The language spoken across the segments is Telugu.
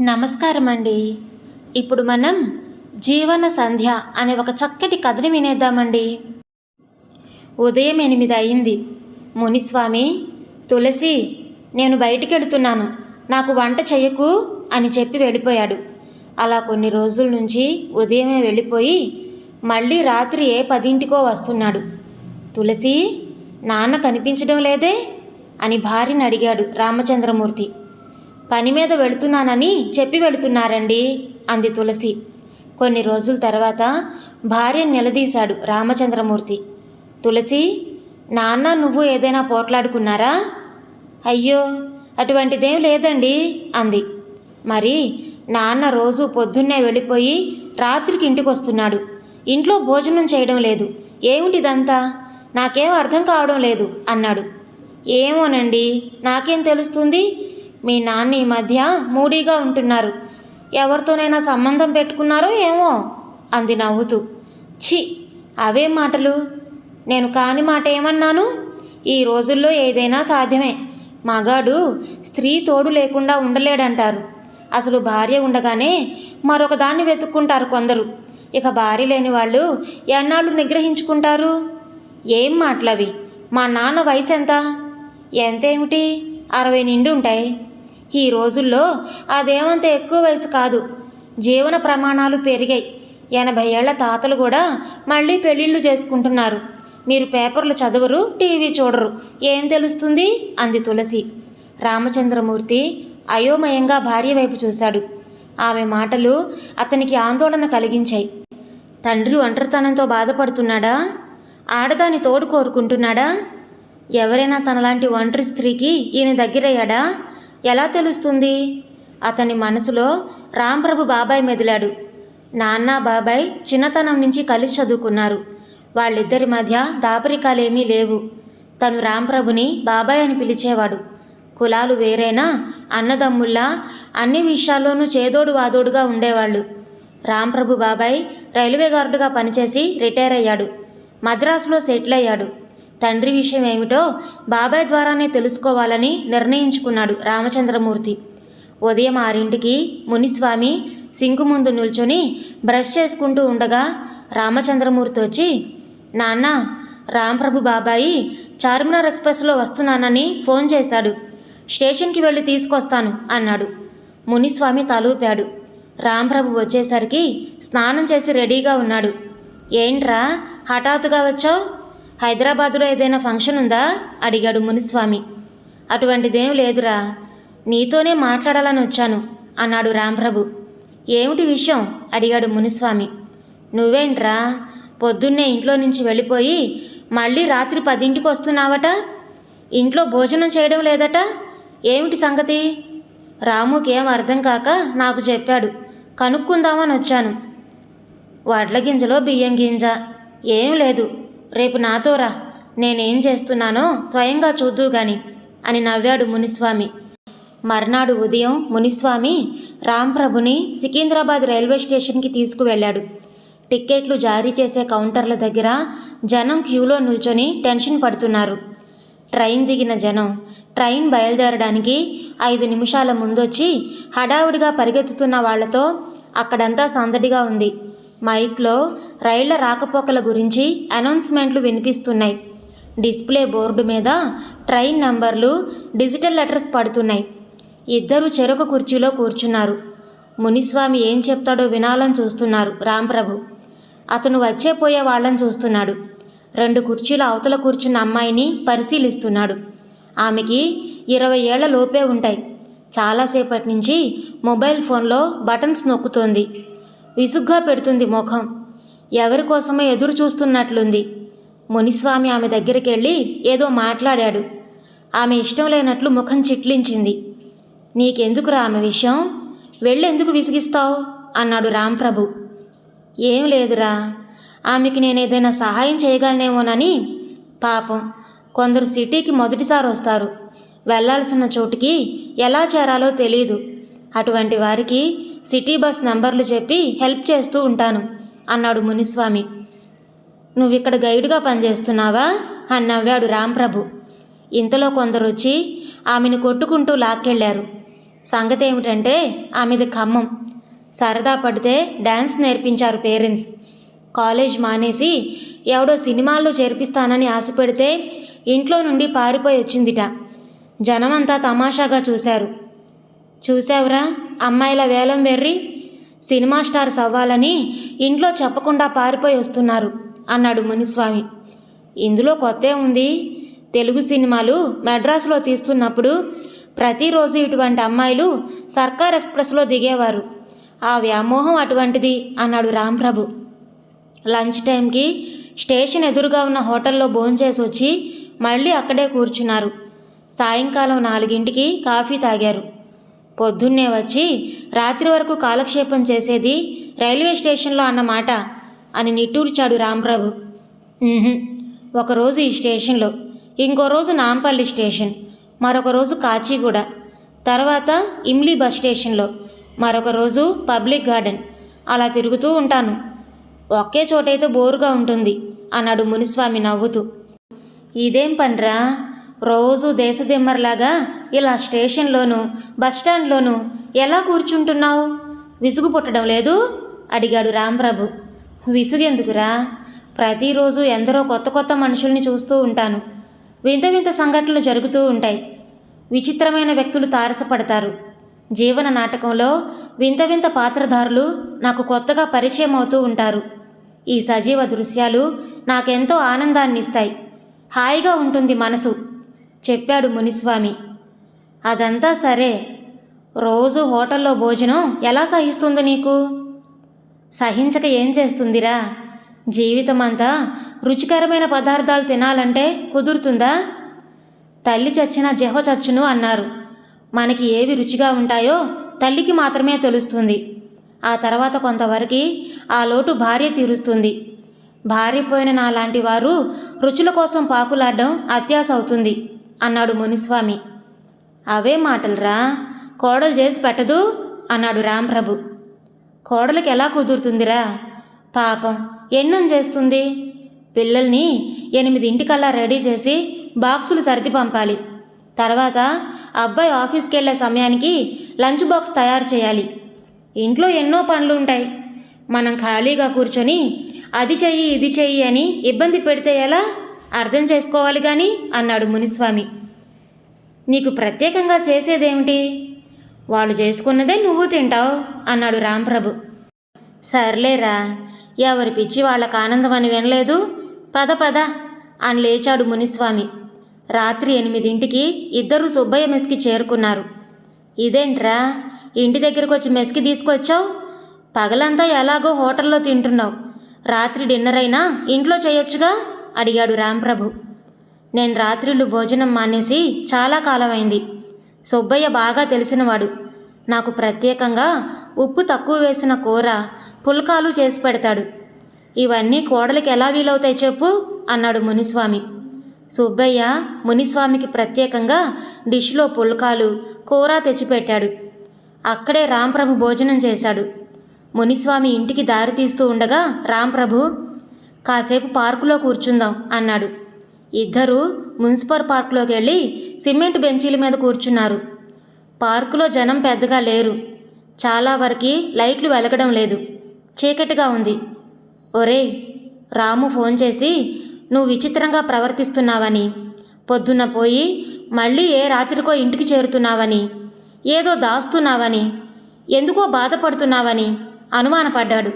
నమస్కారం అండి ఇప్పుడు మనం జీవన సంధ్య అనే ఒక చక్కటి కథని వినేద్దామండి. ఉదయం ఎనిమిది అయింది. మునిస్వామి తులసి నేను బయటికి వెళుతున్నాను నాకు వంట చెయ్యకు అని చెప్పి వెళ్ళిపోయాడు. అలా కొన్ని రోజుల నుంచి ఉదయమే వెళ్ళిపోయి మళ్ళీ రాత్రి ఏ పదింటికో వస్తున్నాడు. తులసి నాన్న కనిపించడం లేదే అని భార్యని అడిగాడు రామచంద్రమూర్తి. పని మీద వెళుతున్నానని చెప్పి వెళుతున్నారండి అంది తులసి. కొన్ని రోజుల తర్వాత భార్యను నిలదీశాడు రామచంద్రమూర్తి. తులసి నాన్న నువ్వు ఏదైనా పోట్లాడుకున్నారా? అయ్యో అటువంటిదేం లేదండి అంది. మరి నాన్న రోజు పొద్దున్నే వెళ్ళిపోయి రాత్రికి ఇంటికి వస్తున్నాడు ఇంట్లో భోజనం చేయడం లేదు. ఏమిటిదంతా? నాకేం అర్థం కావడం లేదు అన్నాడు. ఏమోనండి నాకేం తెలుస్తుంది? మీ నాన్న ఈ మధ్య మూడీగా ఉంటున్నారు. ఎవరితోనైనా సంబంధం పెట్టుకున్నారో ఏమో? అంది నవ్వుతూ. ఛీ అవే మాటలు. నేను కాని మాట ఏమన్నాను? ఈ రోజుల్లో ఏదైనా సాధ్యమే. మగాడు స్త్రీ తోడు లేకుండా ఉండలేడంటారు. అసలు భార్య ఉండగానే మరొక దాన్ని వెతుక్కుంటారు కొందరు. ఇక భార్య లేని వాళ్ళు ఎన్నాళ్ళు నిగ్రహించుకుంటారు? ఏం మాటలవి? మా నాన్న వయసు ఎంత ఎంతేమిటి? అరవై నిండు ఉంటాయి. ఈ రోజుల్లో అదేమంత ఎక్కువ వయసు కాదు. జీవన ప్రమాణాలు పెరిగాయి. ఎనభై ఏళ్ళ తాతలు కూడా మళ్ళీ పెళ్ళిళ్ళు చేసుకుంటున్నారు. మీరు పేపర్లు చదవరు టీవీ చూడరు. ఏం తెలుస్తుంది? అంది తులసి. రామచంద్రమూర్తి అయోమయంగా భార్య వైపు చూశాడు. ఆమె మాటలు అతనికి ఆందోళన కలిగించాయి. తండ్రి ఒంటరితనంతో బాధపడుతున్నాడా? ఆడదాని తోడు కోరుకుంటున్నాడా? ఎవరైనా తనలాంటి ఒంటరి స్త్రీకి ఈయన దగ్గరయ్యాడా? ఎలా తెలుస్తుంది? అతని మనసులో రాంప్రభు బాబాయ్ మెదిలాడు. నాన్న బాబాయ్ చిన్నతనం నుంచి కలిసి చదువుకున్నారు. వాళ్ళిద్దరి మధ్య దాపరికాలేమీ లేవు. తను రాంప్రభుని బాబాయ్ అని పిలిచేవాడు. కులాలు వేరైనా అన్నదమ్ముల్లా అన్ని విషయాల్లోనూ చేదోడు వాదోడుగా ఉండేవాళ్ళు. రాంప్రభు బాబాయ్ రైల్వే గార్డుగా పనిచేసి రిటైర్ అయ్యాడు. మద్రాసులో సెటిల్ అయ్యాడు. తండ్రి విషయం ఏమిటో బాబాయ్ ద్వారానే తెలుసుకోవాలని నిర్ణయించుకున్నాడు రామచంద్రమూర్తి. ఉదయం ఆరింటికి మునిస్వామి సింకు ముందు నిల్చొని బ్రష్ చేసుకుంటూ ఉండగా రామచంద్రమూర్తి వచ్చి నాన్న రాంప్రభు బాబాయి చార్మినార్ ఎక్స్ప్రెస్లో వస్తున్నానని ఫోన్ చేశాడు. స్టేషన్కి వెళ్ళి తీసుకొస్తాను అన్నాడు. మునిస్వామి తలూపాడు. రాంప్రభు వచ్చేసరికి స్నానం చేసి రెడీగా ఉన్నాడు. ఏంట్రా హఠాత్తుగా వచ్చావు? హైదరాబాదులో ఏదైనా ఫంక్షన్ ఉందా? అడిగాడు మునిస్వామి. అటువంటిదేం లేదురా. నీతోనే మాట్లాడాలని వచ్చాను అన్నాడు రాంప్రభు. ఏమిటి విషయం? అడిగాడు మునిస్వామి. నువ్వేంట్రా? పొద్దున్నే ఇంట్లో నుంచి వెళ్ళిపోయి మళ్ళీ రాత్రి పదింటికి వస్తున్నావట? ఇంట్లో భోజనం చేయడం లేదట? ఏమిటి సంగతి? రాముకి ఏం అర్థం కాక నాకు చెప్పాడు. కనుక్కుందామని వచ్చాను. వడ్ల గింజలో బియ్యం గింజ. ఏం లేదు. రేపు నాతో రా. నేనేం చేస్తున్నానో స్వయంగా చూద్దు గాని అని నవ్వాడు మునిస్వామి. మర్నాడు ఉదయం మునిస్వామి రాంప్రభుని సికింద్రాబాద్ రైల్వే స్టేషన్కి తీసుకువెళ్ళాడు. టిక్కెట్లు జారీ చేసే కౌంటర్ల దగ్గర జనం క్యూలో నిల్చొని టెన్షన్ పడుతున్నారు. ట్రైన్ దిగిన జనం ట్రైన్ బయలుదేరడానికి ఐదు నిమిషాల ముందొచ్చి హడావుడిగా పరిగెత్తుతున్న వాళ్ళతో అక్కడంతా సందడిగా ఉంది. మైక్లో రైళ్ళ రాకపోకల గురించి అనౌన్స్మెంట్లు వినిపిస్తున్నాయి. డిస్ప్లే బోర్డు మీద ట్రైన్ నంబర్లు డిజిటల్ లెటర్స్ పడుతున్నాయి. ఇద్దరు చెరొక కుర్చీలో కూర్చున్నారు. మునిస్వామి ఏం చెప్తాడో వినాలని చూస్తున్నారు రాంప్రభు. అతను వచ్చే పోయే వాళ్ళని చూస్తున్నాడు. రెండు కుర్చీల అవతల కూర్చున్న అమ్మాయిని పరిశీలిస్తున్నాడు. ఆమెకి ఇరవై ఏళ్ళ లోపే ఉంటాయి. చాలాసేపటి నుంచి మొబైల్ ఫోన్లో బటన్స్ నొక్కుతోంది. విసుగ్గా పెడుతుంది ముఖం. ఎవరి కోసమో ఎదురు చూస్తున్నట్లుంది. మునిస్వామి ఆమె దగ్గరికి వెళ్ళి ఏదో మాట్లాడాడు. ఆమె ఇష్టం లేనట్లు ముఖం చిట్లించింది. నీకెందుకురా ఆమె విషయం? వెళ్ళెందుకు విసిగిస్తావు? అన్నాడు రాంప్రభు. ఏం లేదురా. ఆమెకి నేను ఏదైనా సహాయం చేయగలనేమోనని? పాపం. కొందరు సిటీకి మొదటిసారి వస్తారు. వెళ్ళాల్సిన చోటుకి ఎలా చేరాలో తెలియదు అటువంటి వారికి సిటీ బస్ నంబర్లు చెప్పి హెల్ప్ చేస్తూ ఉంటాను అన్నాడు మునిస్వామి. నువ్వు ఇక్కడ గైడ్గా పనిచేస్తున్నావా? అని నవ్వాడు రాంప్రభు. ఇంతలో కొందరు వచ్చి ఆమెను కొట్టుకుంటూ లాక్కెళ్ళారు. సంగతి ఏమిటంటే ఆమెది ఖమ్మం. సరదా పడితే డ్యాన్స్ నేర్పించారు పేరెంట్స్. కాలేజ్ మానేసి ఎవడో సినిమాల్లో చేర్పిస్తానని ఆశపెడితే ఇంట్లో నుండి పారిపోయి వచ్చిందిట. జనమంతా తమాషాగా చూశారు. చూసావురా అమ్మాయిల వేలం వెర్రి సినిమా స్టార్స్ అవ్వాలని ఇంట్లో చెప్పకుండా పారిపోయి వస్తున్నారు అన్నాడు మునిస్వామి. ఇందులో కొత్త ఉంది. తెలుగు సినిమాలు మెడ్రాస్లో తీస్తున్నప్పుడు ప్రతిరోజు ఇటువంటి అమ్మాయిలు సర్కార్ ఎక్స్ప్రెస్లో దిగేవారు. ఆ వ్యామోహం అటువంటిది అన్నాడు రాంప్రభు. లంచ్ టైంకి స్టేషన్ ఎదురుగా ఉన్న హోటల్లో భోంచేసి వచ్చి మళ్ళీ అక్కడే కూర్చున్నారు. సాయంకాలం నాలుగింటికి కాఫీ తాగారు. పొద్దున్నే వచ్చి రాత్రి వరకు కాలక్షేపం చేసేది రైల్వే స్టేషన్లో అన్నమాట అని నిట్టూర్చాడు రాంప్రభు. ఒకరోజు ఈ స్టేషన్లో ఇంకో రోజు నాంపల్లి స్టేషన్ మరొక రోజు కాచిగూడ తర్వాత ఇమ్లీ బస్ స్టేషన్లో మరొక రోజు పబ్లిక్ గార్డెన్. అలా తిరుగుతూ ఉంటాను. ఒకే చోటైతే బోరుగా ఉంటుంది అన్నాడు మునిస్వామి నవ్వుతూ. ఇదేం పనిరా? రోజు దేశదిమ్మర్లాగా ఇలా స్టేషన్లోనూ బస్టాండ్లోనూ ఎలా కూర్చుంటున్నావు? విసుగు పుట్టడం లేదు? అడిగాడు రాంప్రభు. విసుగెందుకురా? ప్రతిరోజు ఎందరో కొత్త కొత్త మనుషుల్ని చూస్తూ ఉంటాను. వింత వింత సంఘటనలు జరుగుతూ ఉంటాయి. విచిత్రమైన వ్యక్తులు తారసపడతారు. జీవన నాటకంలో వింత వింత పాత్రధారులు నాకు కొత్తగా పరిచయం అవుతూ ఉంటారు. ఈ సజీవ దృశ్యాలు నాకెంతో ఆనందాన్ని ఇస్తాయి హాయిగా ఉంటుంది మనసు. చెప్పాడు మునిస్వామి. అదంతా సరే. రోజు హోటల్లో భోజనం ఎలా సహిస్తుంది నీకు? సహించక ఏం చేస్తుందిరా? జీవితం అంతా రుచికరమైన పదార్థాలు తినాలంటే కుదురుతుందా? తల్లి చచ్చిన జహ చచ్చును అన్నారు. మనకి ఏవి రుచిగా ఉంటాయో తల్లికి మాత్రమే తెలుస్తుంది. ఆ తర్వాత కొంతవరకు ఆ లోటు భార్య తీరుస్తుంది. భార్య పోయిన నాలాంటి వారు రుచుల కోసం పాకులాడడం అత్యాస అవుతుంది అన్నాడు మునిస్వామి. అవే మాటలురా కోడలు చేసి పెట్టదు అన్నాడు రాంప్రభు. కోడలికి ఎలా కుదురుతుందిరా? పాపం ఎన్నం చేస్తుంది? పిల్లల్ని ఎనిమిదింటికల్లా రెడీ చేసి బాక్సులు సర్ది పంపాలి. తర్వాత అబ్బాయి ఆఫీస్కి వెళ్ళే సమయానికి లంచ్ బాక్స్ తయారు చేయాలి. ఇంట్లో ఎన్నో పనులు ఉంటాయి మనం ఖాళీగా కూర్చొని అది చెయ్యి ఇది చెయ్యి అని ఇబ్బంది పెడితే ఎలా? అర్థం చేసుకోవాలి కానీ అన్నాడు మునిస్వామి. నీకు ప్రత్యేకంగా చేసేదేమిటి? వాళ్ళు చేసుకున్నదే నువ్వు తింటావు అన్నాడు రాంప్రభు. సర్లేరా ఎవరి పిచ్చి వాళ్ళకు ఆనందం అని వినలేదు? పద పద అని లేచాడు మునిస్వామి. రాత్రి ఎనిమిదింటికి ఇద్దరు సుబ్బయ్య మెస్కి చేరుకున్నారు. ఇదేంట్రా ఇంటి దగ్గరకు వచ్చి మెస్కి తీసుకొచ్చావు? పగలంతా ఎలాగో హోటల్లో తింటున్నావు. రాత్రి డిన్నర్ అయినా ఇంట్లో చేయొచ్చుగా? అడిగాడు రాంప్రభు. నేను రాత్రిళ్ళు భోజనం మానేసి చాలా కాలమైంది. సుబ్బయ్య బాగా తెలిసినవాడు. నాకు ప్రత్యేకంగా ఉప్పు తక్కువ వేసిన కూర పుల్కాలు చేసి పెడతాడు. ఇవన్నీ కోడలికి ఎలా వీలవుతాయి చెప్పు అన్నాడు మునిస్వామి. సుబ్బయ్య మునిస్వామికి ప్రత్యేకంగా డిష్లో పుల్కాలు కూర తెచ్చిపెట్టాడు. అక్కడే రాంప్రభు భోజనం చేశాడు. మునిస్వామి ఇంటికి దారి తీస్తూ ఉండగా రాంప్రభు కాసేపు పార్కులో కూర్చుందాం అన్నాడు. ఇద్దరూ మున్సిపల్ పార్కులోకి వెళ్ళి సిమెంట్ బెంచీల మీద కూర్చున్నారు. పార్కులో జనం పెద్దగా లేరు. చాలా వరకు లైట్లు వెలగడం లేదు. చీకటిగా ఉంది. ఒరే రాము ఫోన్ చేసి నువ్వు విచిత్రంగా ప్రవర్తిస్తున్నావని. పొద్దున్న పోయి మళ్ళీ ఏ రాత్రికో ఇంటికి చేరుతున్నావని. ఏదో దాస్తున్నావని. ఎందుకో బాధపడుతున్నావని అనుమానపడ్డాడు.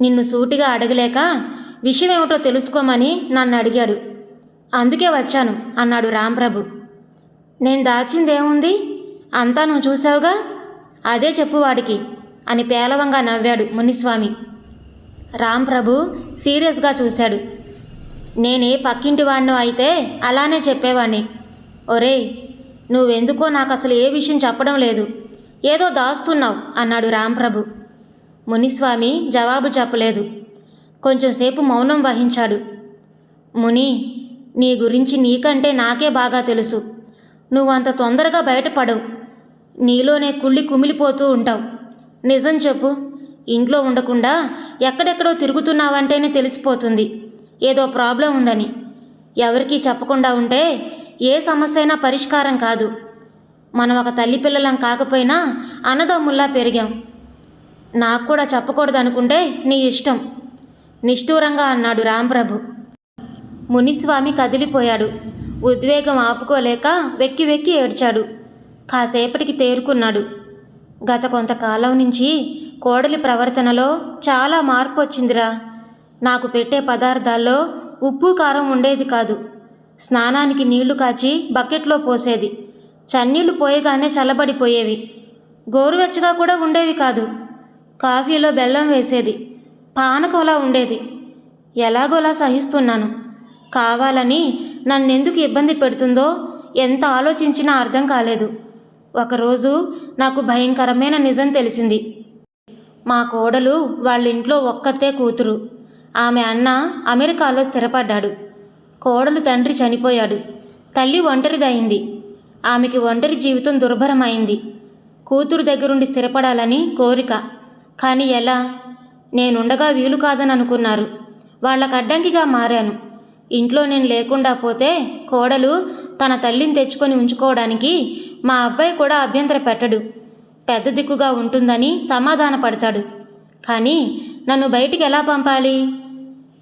నిన్ను సూటిగా అడగలేక విషయం ఏమిటో తెలుసుకోమని నన్ను అడిగాడు. అందుకే వచ్చాను అన్నాడు రాంప్రభు. నేను దాచిందేముంది అంతా నువ్వు చూసావుగా అదే చెప్పు వాడికి అని పేలవంగా నవ్వాడు మునిస్వామి. రాంప్రభు సీరియస్గా చూశాడు. నేనే పక్కింటి వాడినో అయితే అలానే చెప్పేవాణ్ణి. ఒరే నువ్వెందుకో నాకు అసలు ఏ విషయం చెప్పడం లేదు. ఏదో దాస్తున్నావు అన్నాడు రాంప్రభు. మునిస్వామి జవాబు చెప్పలేదు. కొంచెంసేపు మౌనం వహించాడు. ముని నీ గురించి నీకంటే నాకే బాగా తెలుసు. నువ్వు అంత తొందరగా బయటపడవు. నీలోనే కుళ్ళి కుమిలిపోతూ ఉంటావు. నిజం చెప్పు. ఇంట్లో ఉండకుండా ఎక్కడెక్కడో తిరుగుతున్నావంటేనే తెలిసిపోతుంది. ఏదో ప్రాబ్లం ఉందని. ఎవరికీ చెప్పకుండా ఉంటే ఏ సమస్య అయినా పరిష్కారం కాదు. మనం ఒక తల్లి పిల్లలం కాకపోయినా అన్నదమ్ముల్లా పెరిగాం. నాకు కూడా చెప్పకూడదనుకుంటే నీ ఇష్టం. నిష్ఠూరంగా అన్నాడు రాంప్రభు. మునిస్వామి కదిలిపోయాడు. ఉద్వేగం ఆపుకోలేక వెక్కి వెక్కి ఏడ్చాడు. కాసేపటికి తేరుకున్నాడు. గత కొంతకాలం నుంచి కోడలి ప్రవర్తనలో చాలా మార్పు వచ్చిందిరా నాకు పెట్టే పదార్థాల్లో ఉప్పు కారం ఉండేది కాదు. స్నానానికి నీళ్ళు కాచి బకెట్లో పోసేది. చన్నీళ్ళు పోయగానే చల్లబడిపోయేవి. గోరువెచ్చగా కూడా ఉండేవి కాదు. కాఫీలో బెల్లం వేసేది. పానకోలా ఉండేది. ఎలాగోలా సహిస్తున్నాను. కావాలని నన్నెందుకు ఇబ్బంది పెడుతుందో ఎంత ఆలోచించినా అర్థం కాలేదు. ఒకరోజు నాకు భయంకరమైన నిజం తెలిసింది. మా కోడలు వాళ్ళ ఇంట్లో ఒక్కతే కూతురు. ఆమె అన్న అమెరికాలో స్థిరపడ్డాడు. కోడలు తండ్రి చనిపోయాడు. తల్లి ఒంటరిదయింది ఆమెకి ఒంటరి జీవితం దుర్భరమైంది. కూతురు దగ్గరుండి స్థిరపడాలని కోరిక. కానీ ఎలా? నేనుండగా వీలు కాదని అనుకున్నారు వాళ్ళకు అడ్డంకిగా మారాను. ఇంట్లో నేను లేకుండా పోతే కోడలు తన తల్లిని తెచ్చుకొని ఉంచుకోవడానికి మా అబ్బాయి కూడా అభ్యంతర పెట్టడు. పెద్ద దిక్కుగా ఉంటుందని సమాధాన పడతాడు కానీ నన్ను బయటికి ఎలా పంపాలి?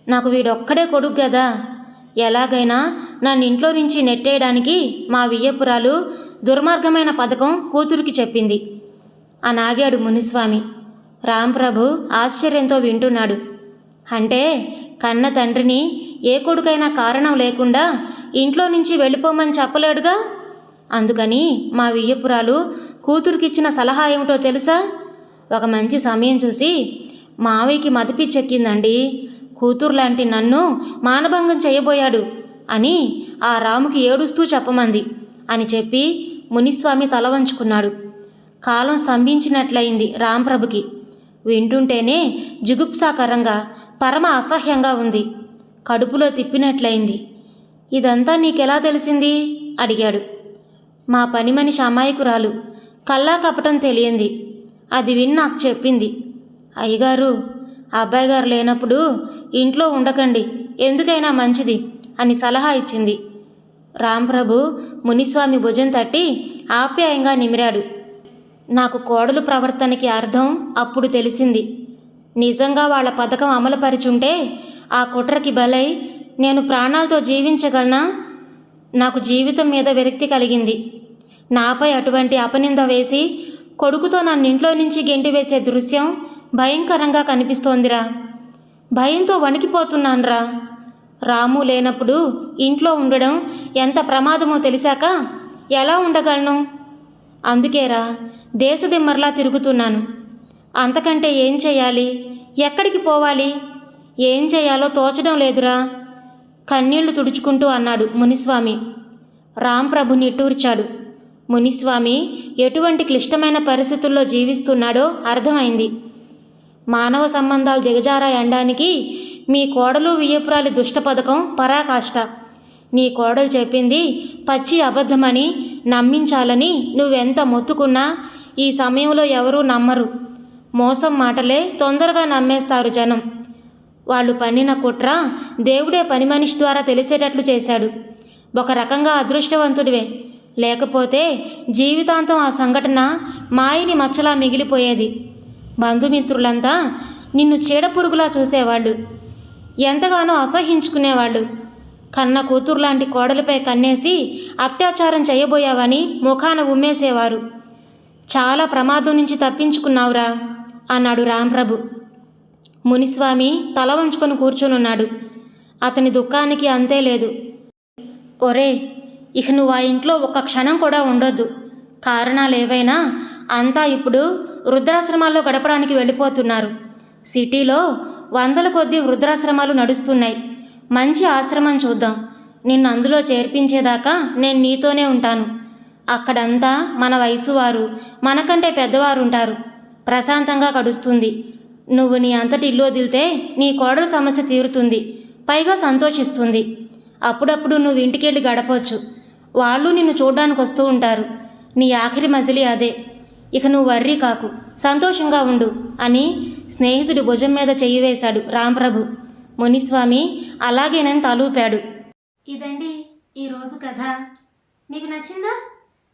నాకు వీడొక్కడే కొడుకు కదా ఎలాగైనా నన్ను ఇంట్లో నుంచి నెట్టేయడానికి మా వియ్యపురాలు దుర్మార్గమైన పథకం కూతురికి చెప్పింది. అనాగాడు మునిస్వామి. రాంప్రభు ఆశ్చర్యంతో వింటున్నాడు. అంటే కన్న తండ్రిని ఏ కొడుకైనా కారణం లేకుండా ఇంట్లో నుంచి వెళ్ళిపోమని చెప్పలేడుగా? అందుకని మా వియ్యపురాలు కూతురికిచ్చిన సలహా ఏమిటో తెలుసా? ఒక మంచి సమయం చూసి మావయ్యకి మదిపిచ్చెక్కిందండి. కూతురు లాంటి నన్ను మానభంగం చేయబోయాడు అని ఆ రాముకి ఏడుస్తూ చెప్పమంది అని చెప్పి మునిస్వామి తల వంచుకున్నాడు. కాలం స్తంభించినట్లయింది రాంప్రభుకి వింటుంటేనే జుగుప్సాకరంగా పరమ అసహ్యంగా ఉంది. కడుపులో తిప్పినట్లయింది. ఇదంతా నీకెలా తెలిసింది? అడిగాడు. మా పని మనిషి అమాయకురాలు కల్లా కపటం తెలియంది. అది విని నాకు చెప్పింది. అయ్యగారు అబ్బాయి గారు లేనప్పుడు ఇంట్లో ఉండకండి. ఎందుకైనా మంచిది అని సలహా ఇచ్చింది. రాంప్రభు మునిస్వామి భుజం తట్టి ఆప్యాయంగా నిమిరాడు. నాకు కోడలు ప్రవర్తనకి అర్థం అప్పుడు తెలిసింది. నిజంగా వాళ్ళ పథకం అమలుపరిచుంటే ఆ కుట్రకి బలై నేను ప్రాణాలతో జీవించగలనా? నాకు జీవితం మీద విరక్తి కలిగింది. నాపై అటువంటి అపనింద వేసి కొడుకుతో నన్ను ఇంట్లో నుంచి గెంటి వేసే దృశ్యం భయంకరంగా కనిపిస్తోందిరా. భయంతో వణికిపోతున్నానురా. రాము లేనప్పుడు ఇంట్లో ఉండడం ఎంత ప్రమాదమో తెలిసాక ఎలా ఉండగలను? అందుకేరా దేశదిమ్మర్లా తిరుగుతున్నాను. అంతకంటే ఏం చేయాలి? ఎక్కడికి పోవాలి? ఏం చేయాలో తోచడం లేదురా. కన్నీళ్ళు తుడుచుకుంటూ అన్నాడు మునిస్వామి. రాంప్రభు నిట్టూర్చాడు మునిస్వామి ఎటువంటి క్లిష్టమైన పరిస్థితుల్లో జీవిస్తున్నాడో అర్థమైంది. మానవ సంబంధాలు దిగజారాయనడానికి మీ కోడలు వియ్యపురాలి దుష్ట పథకం పరాకాష్ట. నీ కోడలు చెప్పింది పచ్చి అబద్ధమని నమ్మించాలని నువ్వెంత మొత్తుకున్నా ఈ సమయంలో ఎవరూ నమ్మరు. మోసం మాటలే తొందరగా నమ్మేస్తారు జనం. వాళ్ళు పన్నిన కుట్ర దేవుడే పని మనిషి ద్వారా తెలిసేటట్లు చేశాడు. ఒక రకంగా అదృష్టవంతుడివే. లేకపోతే జీవితాంతం ఆ సంఘటన మాయని మచ్చలా మిగిలిపోయేది. బంధుమిత్రులంతా నిన్ను చీడపురుగులా చూసేవాళ్ళు. ఎంతగానో అసహించుకునేవాళ్ళు. కన్న కూతురులాంటి కోడలిపై కన్నేసి అత్యాచారం చేయబోయావని ముఖాన ఉమ్మేసేవారు. చాలా ప్రమాదం నుంచి తప్పించుకున్నావురా అన్నాడు రాంప్రభు. మునిస్వామి తల వంచుకొని కూర్చొనున్నాడు. అతని దుఃఖానికి అంతే లేదు. ఒరే ఇక నువ్వు ఆ ఇంట్లో ఒక్క క్షణం కూడా ఉండొద్దు. కారణాలు ఏవైనా అంతా ఇప్పుడు వృద్ధాశ్రమాల్లో గడపడానికి వెళ్ళిపోతున్నారు. సిటీలో వందల కొద్దీ వృద్ధాశ్రమాలు నడుస్తున్నాయి. మంచి ఆశ్రమం చూద్దాం. నిన్ను అందులో చేర్పించేదాకా నేను నీతోనే ఉంటాను. అక్కడంతా మన వయసు వారు మనకంటే పెద్దవారు ఉంటారు ప్రశాంతంగా గడుస్తుంది. నువ్వు నీ అంతటి ఇల్లు వదిలితే నీ కోడల సమస్య తీరుతుంది. పైగా సంతోషిస్తుంది. అప్పుడప్పుడు నువ్వు ఇంటికెళ్ళి గడపవచ్చు వాళ్ళు నిన్ను చూడ్డానికి వస్తూ ఉంటారు. నీ ఆఖరి మజిలి అదే. ఇక నువ్వు వర్రీ కాకు. సంతోషంగా ఉండు అని స్నేహితుడి భుజం మీద చెయ్యి వేశాడు రాంప్రభు. మునిస్వామి అలాగేనని తలూపాడు. ఇదండి ఈరోజు కథ. మీకు నచ్చిందా?